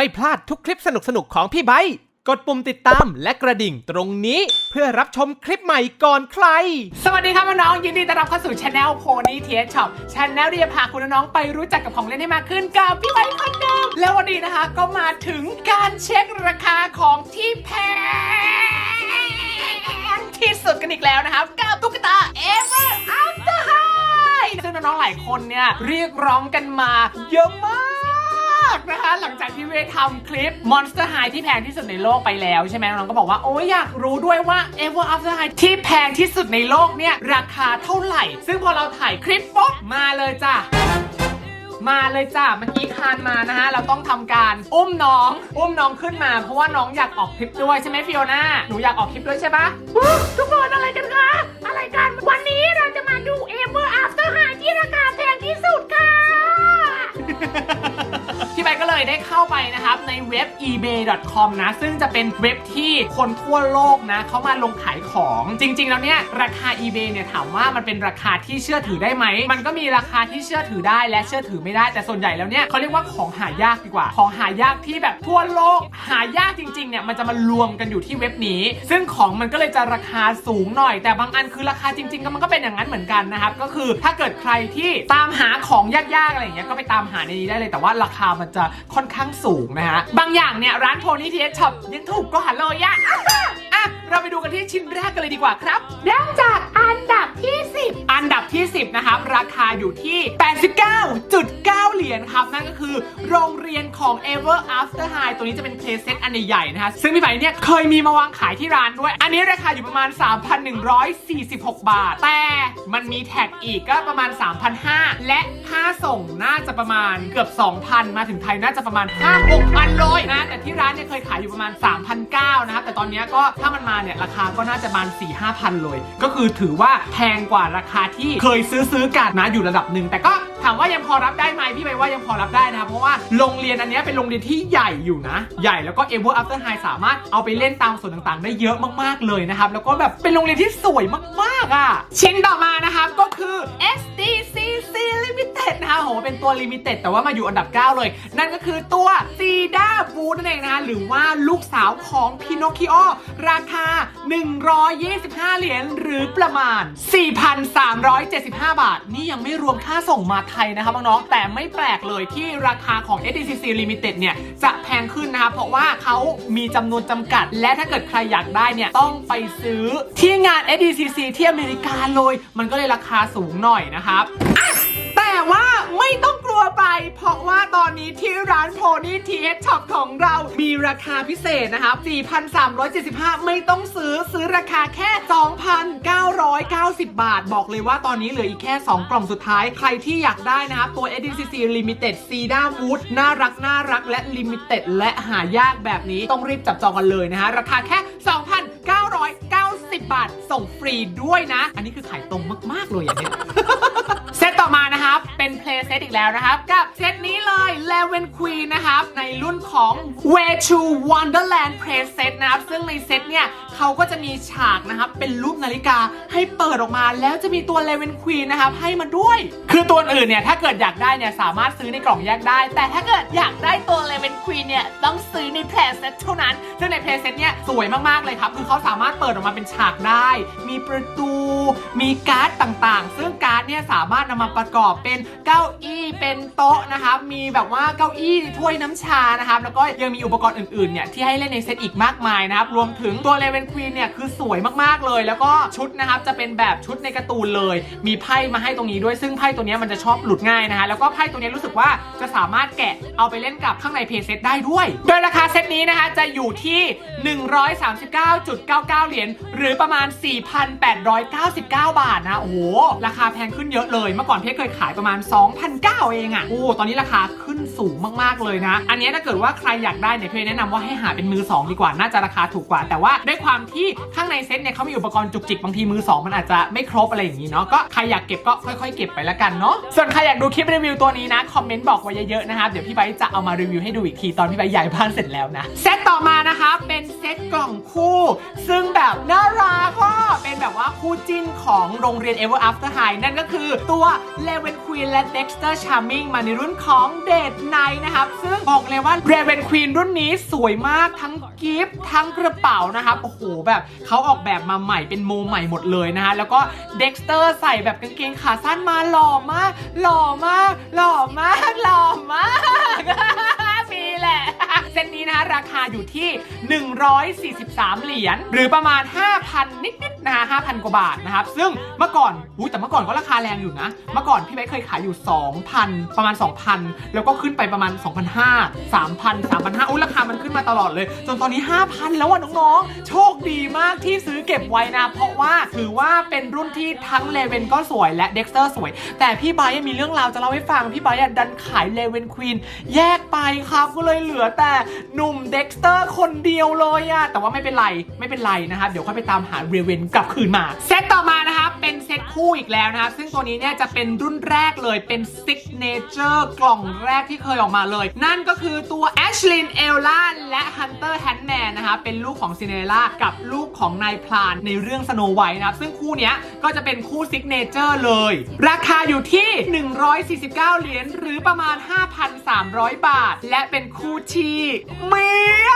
ไม่พลาดทุกคลิปสนุกๆของพี่ไบค์กดปุ่มติดตามและกระดิ่งตรงนี้เพื่อรับชมคลิปใหม่ก่อนใคร สวัสดีครับน้องๆยินดีต้อนรับเข้าสู่ช anel Pony t s Shop ช anel ที่จะพาคุณน้องๆไปรู้จักกับของเล่นให้มากขึ้นกับพี่ไบค์คนเดิมแล้ววันนี้นะคะก็มาถึงการเช็คราคาของที่แพงที่สุดกันอีกแล้วนะครับกับตุ๊กตา Ever After High ซึ่งน้องๆหลายคนเนี่ยเรียกร้องกันมาเยอะมาก นะคะ หลังจากที่เวทำคลิป Monster High ที่แพงที่สุดในโลกไปแล้วใช่ไหมน้องก็บอกว่าโอ้ยอยากรู้ด้วยว่า Ever After High ที่แพงที่สุดในโลกเนี่ย ราคาเท่าไหร่ ซึ่งพอเราถ่ายคลิปปุ๊บมาเลยจ้ะมาเลยจ้ะเมื่อกี้คานมานะฮะ เราต้องทำการอุ้มน้อง อุ้มน้องขึ้นมา เพราะว่าน้องอยากออกคลิปด้วยใช่ไหมฟิโอน่าหนูอยากออกคลิปด้วยใช่ปะทุกคนอะไรกันคะ อะไรกัน เลยได้เข้าไปนะครับในเว็บ ebay.com นะ ซึ่งจะเป็นเว็บที่คนทั่วโลกนะเขามาลงขายของจริง ๆ แล้วเนี่ยราคา eBay เนี่ยถามว่ามันเป็นราคาที่เชื่อถือได้ไหม มันก็มีราคาที่เชื่อถือได้และเชื่อถือไม่ได้แต่ส่วนใหญ่แล้วเนี่ยเขาเรียกว่าของหายากดีกว่า ของหายากที่แบบทั่วโลก หายากจริงๆเนี่ยมันจะมารวมกันอยู่ที่เว็บนี้ ซึ่งของมันก็เลยจะราคาสูงหน่อย แต่บางอันคือราคาจริงๆก็มันก็เป็นอย่างนั้นเหมือนกันนะครับก็คือถ้าเกิดใครที่ตามหาของยากๆอะไรอย่างเงี้ยก็ไปตามหาในนี้ได้เลยแต่ว่าราคามันจะค่อนข้างสูงนะฮะ บางอย่างเนี่ย ร้านโพนี่ทีเอช็อปยังถูกกว่าเลยอะอะ เราไปดูกันที่ชิ้นแรกกันเลยดีกว่าครับ เริ่มจากอันดับที่ 10 อันดับที่ 10 นะครับ ราคาอยู่ที่ 89.9 เหรียญครับ นั่นก็คือโรงเรียนของ Ever After High ตัวนี้จะเป็นเพลย์เซตอันใหญ่ๆนะฮะ ซึ่งพี่ไผ่เนี่ยเคยมีมาวางขายที่ร้านด้วย อันนี้ราคาอยู่ประมาณ 3,146 บาท แต่มันมีแท็กอีกก็ประมาณ 3,500 และค่าส่งน่าจะประมาณเกือบ 2,000 มาถึงไทยน่าจะประมาณ5-6,000เลยนะ แต่ที่ร้านเนี่ยเคยขายอยู่ประมาณ 3,900 นะครับ แต่ตอนเนี้ยก็ถ้ามันมาเนี่ยราคาก็น่าจะประมาณ4-5,000เลย ก็คือถือว่าแพงกว่าราคาที่เคยซื้อซื้อกันนะอยู่ระดับหนึ่งแต่ก็ถามว่ายังพอรับได้ไหมพี่ไปว่ายังพอรับได้นะครับเพราะว่าโรงเรียนอันนี้เป็นโรงเรียนที่ใหญ่อยู่นะ ใหญ่แล้วก็ Ever After High สามารถเอาไปเล่นตามส่วนต่างๆ ได้เยอะมากๆเลยนะครับแล้วก็แบบเป็นโรงเรียนที่สวยมากๆอะชิ้นต่อมานะครับก็คือ SDCC Limited นะคะโหเป็นตัว Limited แต่ว่ามาอยู่อันดับ 9 เลย นั่นก็คือตัว c e d a b o o นั่นเองนะคะหรือว่าลูกสาวของ Pinocchio ราคา125 เหรียญหรือประมาณ 4,375 บาท นี่ยังไม่รวมค่าส่งมาไทยนะครับน้องๆแต่ไม่แปลกเลยที่ราคาของ SDCC Limited เนี่ย จะแพงขึ้นนะคะเพราะว่าเขามีจำนวนจำกัด และถ้าเกิดใครอยากได้เนี่ย ต้องไปซื้อที่งาน SDCC ที่อเมริกาเลย มันก็เลยราคาสูงหน่อยนะครับ ว่าไม่ต้องกลัวไป เพราะว่าตอนนี้ที่ร้าน Pony TH Shop ของเรามีราคาพิเศษนะครับ4,375 ไม่ต้องซื้อซื้อราคาแค่ 2,990 บาท บอกเลยว่าตอนนี้เหลืออีกแค่ 2 กล่องสุดท้าย ใครที่อยากได้นะครับตัว SDCC Limited c e d a Wood น่ารักน่ารักและ Limited และหายากแบบนี้ต้องรีบจับจองกันเลยนะฮะราคาแค่ 2,990 บาทส่งฟรีด้วยนะ อันนี้คือขายตรงมาก ๆ เลยอย่างเนี้ย ตต่อมานะครับ เป็นเพลย์เซตอีกแล้วนะครับ กับเซตนี้เลย l e v e n Queen นะครับ ในรุ่นของ Way to Wonderland Play Set นะครับ ซึ่งในเซตเนี่ยเขาก็จะมีฉากนะครับ เป็นรูปนาฬิกาให้เปิดออกมา แล้วจะมีตัว l e v e n Queen นะครับ ให้มาด้วย คือตัวอื่นเนี่ย ถ้าเกิดอยากได้เนี่ย สามารถซื้อในกล่องแยกได้ แต่ถ้าเกิดอยากได้ตัว l e v e n Queen เนี่ย ต้องซื้อในเพลย์เซตเท่านั้น ซึ่งในเพลย์เซตเนี่ยสวยมากๆเลยครับ คือเขาสามารถเปิดออกมาเป็นฉากได้ มีประตู มีการ์ดต่างๆ ซึ่งการ์ดเนี่ยสามารถนำมาประกอบเป็นเก้าอี้เป็นโต๊ะนะครับมีแบบว่าเก้าอี้ถ้วยน้ำชานะครับแล้วก็ยังมีอุปกรณ์อื่นๆเนี่ยที่ให้เล่นในเซตอีกมากมายนะครับรวมถึงตัวเลเวนควีนเนี่ยคือสวยมากๆเลย แล้วก็ชุดนะครับจะเป็นแบบชุดในการ์ตูนเลย มีไพ่มาให้ตรงนี้ด้วยซึ่งไพ่ตัวนี้มันจะชอบหลุดง่ายนะฮะแล้วก็ไพ่ตัวนี้รู้สึกว่าจะสามารถแกะเอาไปเล่นกับข้างในเพย์เซตได้ด้วย โดยราคาเซตนี้นะคะจะอยู่ที่ 139.99 เหรียญหรือประมาณ 4,899 บาทนะโอ้โหราคาแพงขึ้นเยอะเลยเมื่อก่อนเพชรเคยขายประมาณ 2,009เองอะ่ะโอ้ตอนนี้ราคาขึ้นสูงมากๆเลยนะ อันนี้ถ้าเกิดว่าใครอยากได้เนี่ยเพชรแนะนำว่าให้หาเป็นมือ 2 ดีกว่าน่าจะราคาถูกกว่า แต่ว่าด้วยความที่ข้างในเซ็ตเนี่ยเขามีอุปกรณ์จุกจิกบางทีมือ 2 มันอาจจะไม่ครบอะไรอย่างนี้เนาะก็ใครอยากเก็บก็ค่อย ๆ เก็บไปละกันเนาะส่วนใครอยากดูคลิปรีวิวตัวนี้นะคอมเมนต์บอกไว้เยอะๆนะครับเดี๋ยวพี่ไบร์ทจะเอามารีวิวให้ดูอีกทีตอนพี่ไบร์ทย้ายบ้านเสร็จแล้วนะเซตต่อมานะคะเป็นเซตกล่องคู่ ซึ่งแบบน่ารักก็เป็น แบบว่าคู่จิ้นของโรงเรียน Ever After High นั่นก็คือตัว l e v e n Queen และ Dexter Charming มาในรุ่นของเดทไนนะครับ ซึ่งบอกเลยว่า Raven Queen รุ่นนี้สวยมากทั้งกิฟต์ทั้งกระเป๋านะครับ โอ้โห แบบเขาออกแบบมาใหม่เป็นโมใหม่หมดเลยนะฮะ แล้วก็เด็กสเตอร์ใส่แบบกางเกงขาสั้นมาหล่อมาก หล่อมาก หล่อมาก หล่อมาก มีแหละ เซตนี้นะ ราคาอยู่ที่ 143 เหรียญหรือประมาณ 5,000 นิดๆนะฮะ5,000 กว่าบาทนะครับ ซึ่งเมื่อก่อนอุ้ยแต่เมื่อก่อนก็ราคาแรงอยู่นะ เมื่อก่อนพี่ไบค์เคยขายอยู่ 2,000 ประมาณ 2,000 แล้วก็ขึ้นไปประมาณ 2,500 3,000 3,500อุ้ยราคามันขึ้นมาตลอดเลย จนตอนนี้ 5,000 แล้วอะน้องๆ โชคดีมากที่ซื้อเก็บไว้นะ เพราะว่าถือว่าเป็นรุ่นที่ทั้งเลเวนก็สวยและเด็กเตอร์สวย แต่พี่ไบยังมีเรื่องราวจะเล่าให้ฟัง พี่ไบดันขายเลเวนควีนแยก ครับ ก็เลยเหลือแต่หนุ่มเด็กสเตอร์คนเดียวเลยอะแต่ว่าไม่เป็นไรไม่เป็นไรนะครับเดี๋ยวค่อยไปตามหาเรเวนกลับคืนมาเซตต่อมานะคะ เป็นเซตคู่อีกแล้วนะครับซึ่งตัวนี้เนี่ยจะเป็นรุ่นแรกเลยเป็นซิกเนเจอร์กล่องแรกที่เคยออกมาเลย นั่นก็คือตัว a s h l y n e l l a และ Hunter Handman นะคะ เป็นลูกของซินเนล่ากับลูกของนายพลานในเรื่องสโนไวท์นะครับ ซึ่งคู่นี้ก็จะเป็นคู่ซิกเนเจอร์เลย ราคาอยู่ที่ 149 เหรียญหรือประมาณ 5,300 บาท และเป็นคู่ที่เมีย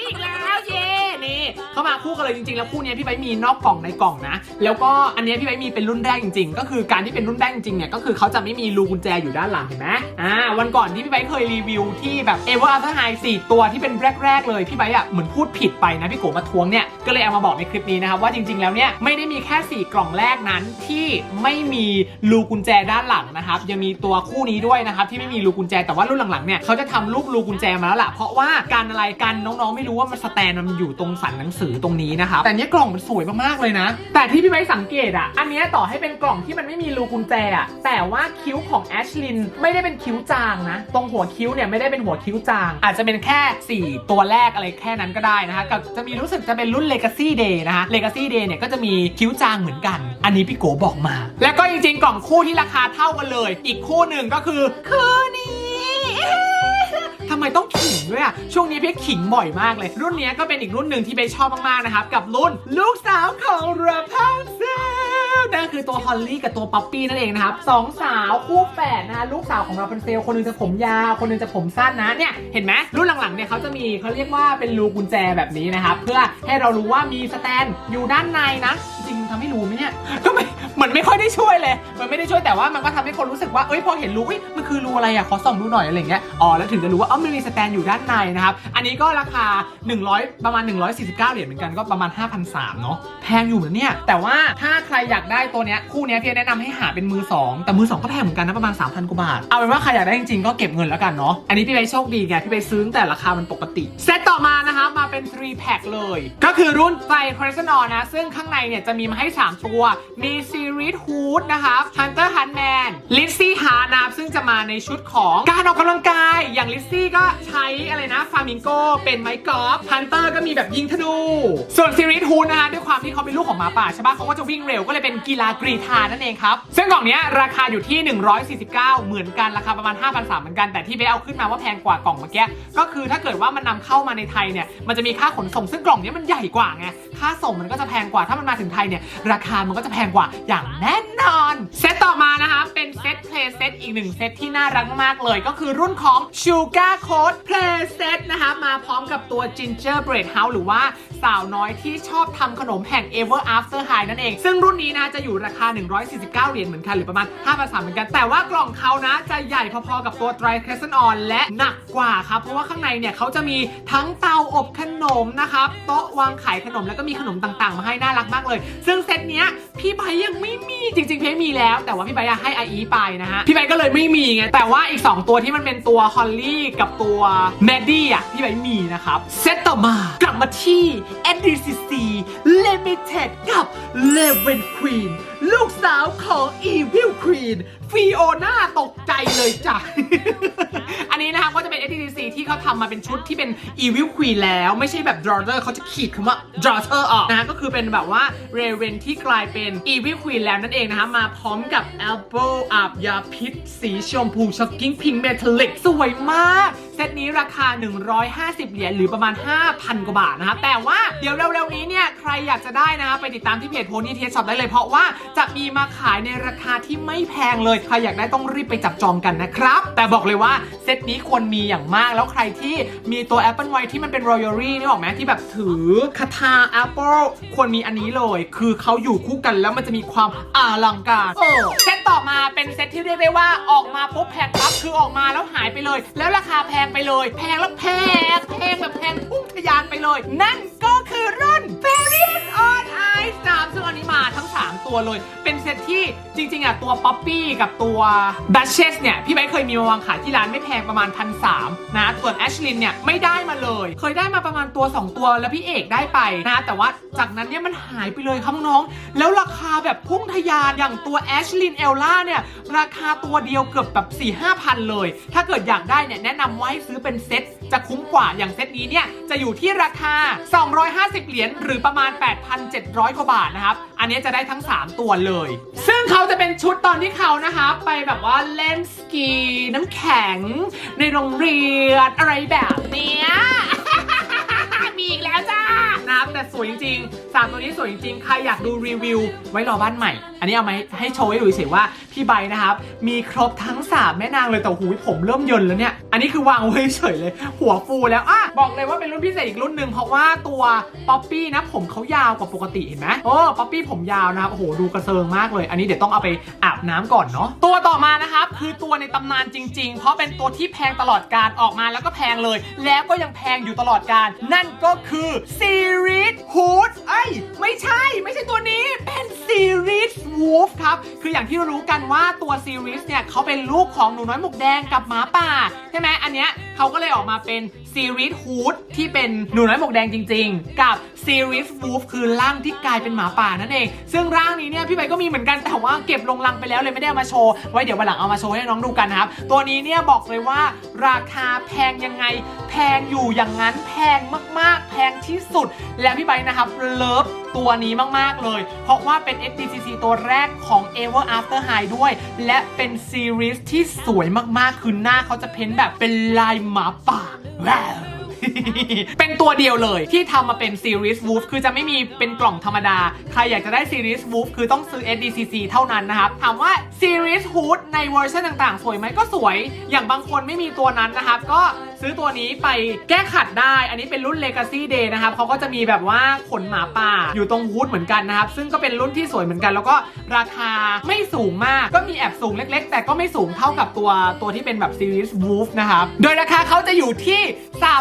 อีกแล้วเย่นี่ เข้ามาคู่กันเลยจริงๆ แล้วคู่นี้พี่ไบมีนอกกล่องในกล่องนะ แล้วก็อันนี้พี่ไบมีเป็นรุ่นแรกจริงๆ ก็คือการที่เป็นรุ่นแรกจริงๆเนี่ยก็คือเขาจะไม่มีรูกุญแจอยู่ด้านหลังเห็นไหมอ่าวันก่อนที่พี่ไบเคยรีวิวที่แบบ Ever After High 4ตัวที่เป็นแรกๆ เลยพี่ไบอะเหมือนพูดผิดไปนะพี่โกมาทวงเนี่ยก็เลยเอามาบอกในคลิปนี้นะครับว่าจริงๆ แล้วเนี่ยไม่ได้มีแค่ 4 กล่องแรกนั้นที่ไม่มีรูกุญแจด้านหลังนะครับยังมีตัวคู่นี้ด้วยนะครับที่ไม่มีรูกุญแจแต่ว่ารุ่นหลังๆเนี่ยเขาจะทำรูปรูกุญแจมาแล้วล่ะเพราะว่าการอะไรกันน้องๆไม่รู้ว่ามันสแตนมันอยู่ตรงสันหนังสือตรงนี้นะครับแต่เนี้ยกล่องมันสวยมากๆเลยนะ แต่ที่พี่ไว้สังเกตอะอันเนี้ยต่อให้เป็นกล่องที่มันไม่มีรูกุญแจอะแต่ว่าคิ้วของแอชลินไม่ได้เป็นคิ้วจางนะตรงหัวคิ้วเนี่ยไม่ได้เป็นหัวคิ้วจาง อาจจะเป็นแค่ 4 ตัวแรกอะไรแค่นั้นก็ได้นะคะกับจะมีรู้สึกจะเป็นรุ่น Legacy Day นะคะ Legacy Day เนี่ยก็จะมีคิ้วจางเหมือนกัน อันนี้พี่โกบอกมา แล้วก็จริงๆกล่องคู่ที่ราคาเท่ากันเลย อีกคู่หนึ่งก็คือคือนี้ทำไม ต้องขิงด้วยอะช่วงนี้พี่ขิงบ่อยมากเลย รุ่นนี้ก็เป็นอีกรุ่นหนึ่งที่เบชอบมากๆนะครับกับรุ่นลูกสาวของราพันเซลนั่นคือตัวฮอลลี่กับตัวป๊อปปี้นั่นเองนะครับสองสาวคู่แฝดนะลูกสาวของราพันเซลคนหนึงจะผมยาวคนหนึงจะผมสั้นนะเนี่ยเห็นไหมรุ่นหลังๆเนี่ยเขาจะมีเขาเรียกว่าเป็นรูกุญแจแบบนี้นะครับเพื่อให้เรารู้ว่ามีสแตนอยู่ด้านในนะจริงทำให้รู้ไหมเนี่ย ก็ไม่เหมือนไม่ค่อยได้ช่วยเลยมันไม่ได้ช่วยแต่ว่ามันก็ทำให้คนรู้สึกว่าเอ้ยพอเห็นรูเอ้ยมันคือรูอะไรอะขอส่องดูหน่อยอะไรอย่างเงี้ยอ๋อแล้วถึงจะรู้ว่าอ๋อมันมีสแตนอยู่ด้านในนะครับอันนี้ก็ราคา 100 ประมาณ 149เหรียญเหมือนกันก็ประมาณ 5,300เนาะแพงอยู่นะเนี่ยแต่ว่าถ้าใครอยากได้ตัวเนี้ยคู่เนี้ยพี่แนะนำให้หาเป็นมือ2แต่มือ2ก็แพงเหมือนกันนะประมาณ 3,000กว่าบาทเอาเป็นว่าใครอยากได้จริงๆก็เก็บเงินแล้วกันเนาะอันนี้พี่ไปโชคดีไงพี่ไปซื้อตั้งแต่ราคามันปกติเซตต่อมานะครับมาเป็น3แพ็คเลย ก็คือรุ่นไฟคริสนอนะซึ่งข้างในเนี่ยจะมีมาให้ 3 ตัว มีซีรีส์ฮูดนะครับ Hunter Huntman ลิซซี่ฮานะครับซึ่งจะมาในชุดของการออกกำลังกาย อย่างลิซซี่ก็ใช้อะไรนะฟามิงโกเป็นไม้กอล์ฟฮันเตอร์ก็มีแบบยิงธนู ส่วนซีรีส์ฮูดนะคะด้วยความที่เขาเป็นลูกของหมาป่าใช่ปะเขาก็จะวิ่งเร็วก็เลยเป็นกีฬากรีธานั่นเองครับ ซึ่งกล่องนี้ราคาอยู่ที่ 149 เหมือนกันราคาประมาณ 5,300เหมือนกันแต่ที่เบสเอาขึ้นมาว่าแพงกว่ากล่องเมื่อกี้ก็คือถ้าเกิดว่ามันนำเข้ามาในไทยเนี่ยมันจะมีค่าขนส่งซึ่งกล่องนี้มันใหญ่กว่าไงค่าส่งมันก็จะแพงกว่าถ้ามันมาถึงไทยเนี่ยราคามันก็จะแพงกว่าอย่างแน่นอน เซตต่อมานะคะ เป็นเซตเพลย์เซตอีกหนึ่งเซตที่น่ารักมากเลยก็คือรุ่นของ Sugar Coat Play Set นะคะมาพร้อมกับตัว Ginger Bread House หรือว่าสาวน้อยที่ชอบทำขนมแห่ง Ever After High นั่นเอง ซึ่งรุ่นนี้นะจะอยู่ราคา 149 เหรียญเหมือนกัน หรือประมาณ5 3 0 0เหมือนกัน แต่ว่ากล่องเขานะ จะใหญ่พอๆกับตัว Dry Crescent On และหนักกว่าครับ เพราะว่าข้างในเนี่ยเขาจะมีทั้งเตาอบขนมนะครับโต๊ะวางขายขนมแล้วก็มีขนมต่างๆ มาให้น่ารักมากเลย ซึ่งเซตเนี้ยพี่ใบยังไม่มีจริงๆพี่มีแล้ว แต่ว่าพี่ใบอะให้อาอีไปนะฮะพี่ใบก็เลยไม่มีไงแต่ว่าอีก 2 ตัวที่มันเป็นตัวฮอลลี่กับตัวแมดดี้อะพี่ใบมีนะครับเซตต่อมากลับมาที่ NDCC Limited กับ Leven Queen ลูกสาวของ Evil Queen ฟิโอน่าตกใจเลยจ้ะ อันนี้นะครับก็จะเป็น SDC ที่เขาทำมาเป็นชุดที่เป็น Evil Queen แล้วไม่ใช่แบบ Daughter เขาจะขีดคำว่า Daughter ออกนะก็คือเป็นแบบว่า Raven ที่กลายเป็น Evil Queen แล้วนั่นเองนะคะมาพร้อมกับ Elbow อาบยาพิษ สีชมพูช็อกกิ้งพิงเมทัลลิกสวยมาก เซตนี้ราคา 150 เหรียญหรือประมาณ 5,000 กว่าบาทนะครับแต่ว่าเดี๋ยวเร็วๆนี้เนี่ยใครอยากจะได้นะไปติดตามที่เพจโพนี่เทสช็อปได้เลยเพราะว่าจะมีมาขายในราคาที่ไม่แพงเลยใครอยากได้ต้องรีบไปจับจองกันนะครับ แต่บอกเลยว่าเซตนี้ควรมีอย่างมากแล้วใครที่มีตัว Apple Watch ที่มันเป็น Royal นี่ออกไหมที่แบบถือคาถา Apple ควรมีอันนี้เลย คือเขาอยู่คู่กันแล้วมันจะมีความอลังการเออเซตต่อมาเป็นเซตที่เรียกได้ว่าออกมาปุ๊บแพงปั๊บคือออกมาแล้วหายไปเลย แล้วราคาแพงไปเลย แพงแล้วแพงแพงแบบแพงพุ่งทะยานไปเลย นั่นก็คือรุ่น Various on Ice นะครับซึ่งอันนี้มาทั้ง 3 ตัวเลย เป็นเซตที่จริง ๆอะตัว Poppy กับตัว Duchess เนี่ย พี่ไบเคยมีมาวางขายที่ร้านไม่แพงประมาณพันสามนะส่วน Ashlyn เนี่ย ไม่ได้มาเลย เคยได้มาประมาณตัว 2 ตัวแล้วพี่เอกได้ไปนะ แต่ว่าจากนั้นเนี่ยมันหายไปเลยครับน้อง แล้วราคาแบบพุ่งทะยานอย่างตัว Ashlyn Ella เนี่ย ราคาตัวเดียวเกือบแบบ4 5พันเลย ถ้าเกิดอยากได้เนี่ยแนะนำว่าให้ซื้อเป็นเซตจะคุ้มกว่าอย่างเซตนี้เนี่ยจะอยู่ที่ราคา 250 เหรียญหรือประมาณ 8,700 กว่าบาทนะครับอันนี้จะได้ทั้ง 3 ตัวเลย ซึ่งเขาจะเป็นชุดตอนที่เขานะคะ ไปแบบว่าเล่นสกีน้ำแข็ง ในโรงเรียนอะไรแบบเนี้ย มีอีกแล้วจ้า นะครับ แต่สวยจริงๆสามตัวนี้สวยจริงๆ ใครอยากดูรีวิว ไว้รอบ้านใหม่ อันนี้เอามาให้โชว์ให้ดูเฉยๆว่าพี่ใบนะครับ มีครบทั้ง3แม่นางเลยแต่หูยผมเริ่มยนแล้วเนี่ย อันนี้คือวางไว้เฉยเลย หัวฟูแล้วอะบอกเลยว่าเป็นรุ่นพิเศษอีกรุ่นหนึ่งเพราะว่าตัวป๊อปปี้นะผมเขายาวกว่าปกติเห็นไหมโอ้ป๊อปปี้ผมยาวนะครับโอ้โหดูกระเซิงมากเลย อันนี้เดี๋ยวต้องเอาไปอาบน้ำก่อนเนาะตัวต่อมานะครับคือตัวในตำนานจริง ๆ เพราะเป็นตัวที่แพงตลอดการออกมาแล้วก็แพงเลย แล้วก็ยังแพงอยู่ตลอดการ นั่นก็คือซีรีส์ฮูดเอ้ย ไม่ใช่ ไม่ใช่ตัวนี้ เป็นซีรีส์วูฟครับ คืออย่างที่รู้กันว่าตัวซีรีส์เนี่ยเขาเป็นลูกของหนูน้อยหมวกแดงกับหมาป่า ใช่ไหมอันเนี้ย เขาก็เลยออกมาเป็นซีรีส์ฮูดที่เป็นหนูน้อยหมวกแดงจริง ๆ กับซีรีส์วูฟคือร่างที่กลายเป็นหมาป่านั่นเอง ซึ่งร่างนี้เนี่ยพี่ใบก็มีเหมือนกันแต่ว่าเก็บลงลังไปแล้วเลยไม่ได้เอามาโชว์ไว้เดี๋ยววันหลังเอามาโชว์ให้น้องดูกันนะครับตัวนี้เนี่ยบอกเลยว่าราคาแพงยังไง แพงอยู่อย่างนั้นแพงมากๆ แพงที่สุดและพี่ใบนะครับเลิฟตัวนี้มาก ๆ เลย เพราะว่าเป็น SDCC ตัวแรกของ Ever After High ด้วย และเป็นซีรีส์ที่สวยมาก ๆ คือหน้าเขาจะเพ้นแบบเป็นลายหมาป่าว้าวเป็นตัวเดียวเลยที่ทำมาเป็นซีรีส์ Wolf คือจะไม่มีเป็นกล่องธรรมดา ใครอยากจะได้ซีรีส์ Wolf คือต้องซื้อ SDCC เท่านั้นนะครับ ถามว่าซีรีส์ Hood ในเวอร์ชันต่างๆ สวยไหมก็สวย อย่างบางคนไม่มีตัวนั้นนะครับ ก็ ซื้อตัวนี้ไปแก้ขัดได้ อันนี้เป็นรุ่น Legacy Day นะครับเขาก็จะมีแบบว่าขนหมาป่าอยู่ตรงฮูดเหมือนกันนะครับ ซึ่งก็เป็นรุ่นที่สวยเหมือนกัน แล้วก็ราคาไม่สูงมาก ก็มีแอบสูงเล็ก ๆ แต่ก็ไม่สูงเท่ากับตัวตัวที่เป็นแบบซีรีส์ Wolf นะครับ โดยราคาเขาจะอยู่ที่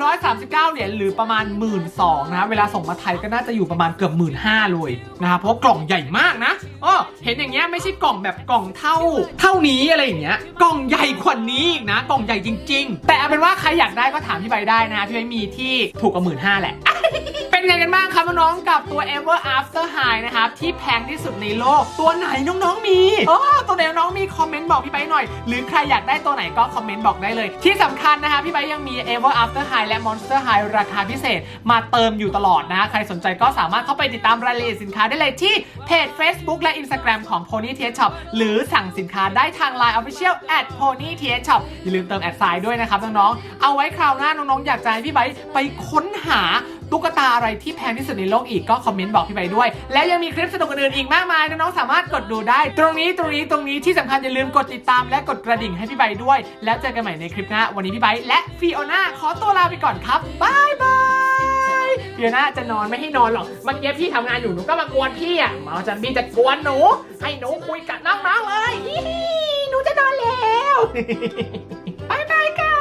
339 เหรียญหรือประมาณ 1 2ื่นนะเวลาส่งมาไทยก็น่าจะอยู่ประมาณเกือบ 1 5ื่นเลยนะครับ เพราะกล่องใหญ่มากนะอ้อเห็นอย่างเงี้ยไม่ใช่กล่องแบบกล่องเท่า เท่านี้อะไรอย่างเงี้ย กล่องใหญ่กว่านี้อีกนะ กล่องใหญ่จริง ๆ แต่เอาเป็นว่าใครอยากได้ก็ถามพี่ใบได้นะพี่ใบมีที่ถูกกว่าหมื่นห้าแหละ เป็นไงกันบ้างครับน้องๆกับตัว Ever After High นะครับที่แพงที่สุดในโลก ตัวไหนน้องๆมีอ๋อ ไหนน้องมีคอมเมนต์บอกพี่ไบร์ทหน่อย หรือใครอยากได้ตัวไหนก็คอมเมนต์บอกได้เลย ที่สำคัญนะคะพี่ไบร์ทยังมี Ever After High และ Monster High ราคาพิเศษมาเติมอยู่ตลอดนะ ใครสนใจก็สามารถเข้าไปติดตามรายละเอียดสินค้าได้เลยที่เพจ Facebook และ Instagram ของ Pony t h Shop หรือสั่งสินค้าได้ทาง Line Official at Pony t h Shop อย่าลืมเติมแอดไซน์ด้วยนะครับน้องๆ เอาไว้คราวหน้าน้องๆ อยากจะให้พี่ไบไปค้นหา ตุ๊กตาอะไรที่แพงที่สุดในโลกอีกก็คอมเมนต์บอกพี่ใบด้วย และยังมีคลิปสนุกอื่นอีกมากมายน้องๆสามารถกดดูได้ ตรงนี้ตรงนี้ตรงนี้ที่สำคัญอย่าลืมกดติดตามและกดกระดิ่งให้พี่ใบด้วย แล้วเจอกันใหม่ในคลิปหน้าวันนี้พี่ใบและฟิโอนาขอตัวลาไปก่อนครับบายบายฟิโอนาจะนอนไม่ให้นอนหรอกเมื่อกี้พี่ทำงานอยู่หนูก็มากวนพี่อะมาจันพี่จะกวนหนู ให้หนูคุยกับน้องๆเลยฮิหนูจะนอนแล้วบายบายค่ะ